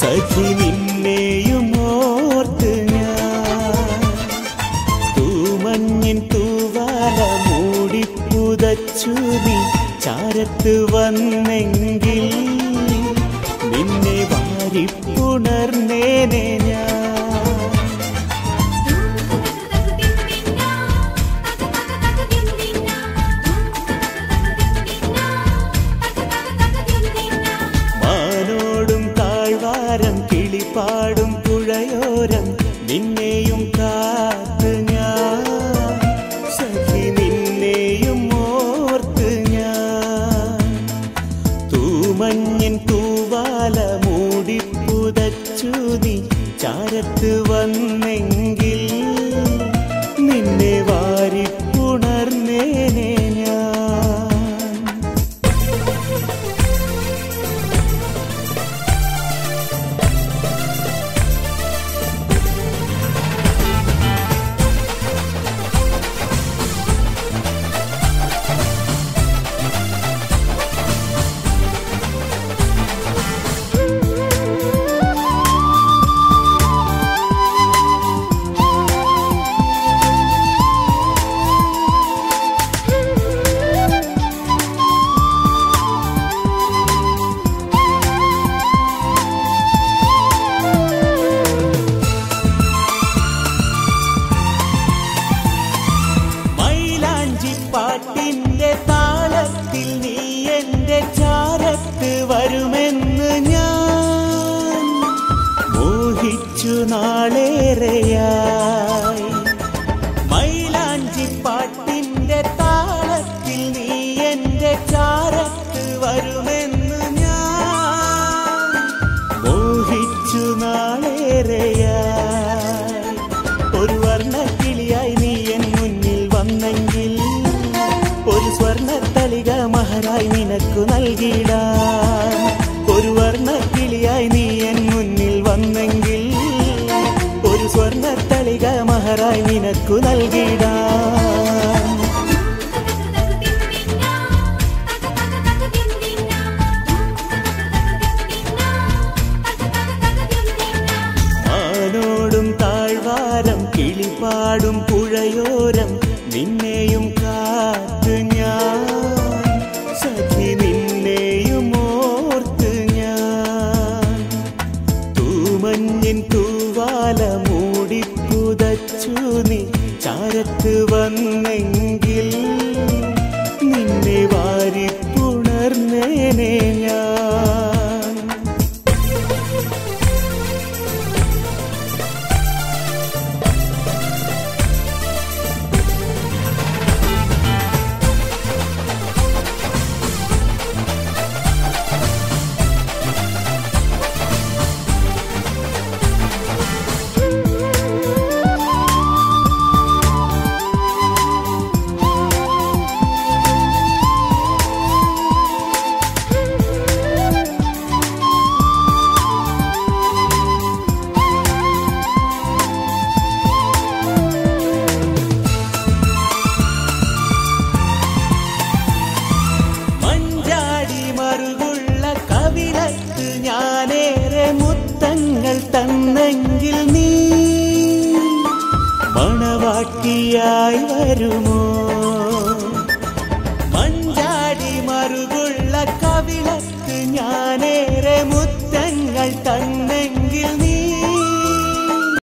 സഖി നിന്നെയും ഓർത്ത് ഞാൻ. തൂമഞ്ഞിൻ തൂവാല മൂടിപ്പുതച്ചു നീ. ചാരത്ത് വന്നെങ്കിൽ നിന്നെ വാരിപ്പുണർന്നേനെ ഞാൻ. താഴ്വാരം കിളിപ്പാടും പുഴയോരം നിന്നെയും പാട്ടിന്റെ താളത്തിൽ നീ എന്റെ ചാരത്ത് വരുമെന്ന് ഞാൻ മോഹിച്ചു നാളേറെയായി. മൈലാഞ്ചി പാട്ടിന്റെ താളത്തിൽ നീ എന്റെ ചാരത്ത് വരുമെന്ന് ഞാൻ മോഹിച്ചു നാളേറെയായി. നിനക്കു നൽകിടാം ഒരു വർണക്കിളിയായി നീ എൻ മുന്നിൽ വന്നെങ്കിൽ ഒരു സ്വർണത്തളിക മഹറായി നിനക്കു നൽകിടാം ആനോടും താഴ്വാരം കിളിപ്പാടും പുഴയോരം നിന്നെയും ചാരത്ത് വന്നെങ്കിൽ നിന്നെ വാരിപ്പുണർന്നേനെ ഞാൻ. മണവാട്ടിയായി വരുമോ? മഞ്ചാടി മറുകുള്ള കവിളത്ത് ഞാനേറെ മുത്തങ്ങൾ തന്നെ.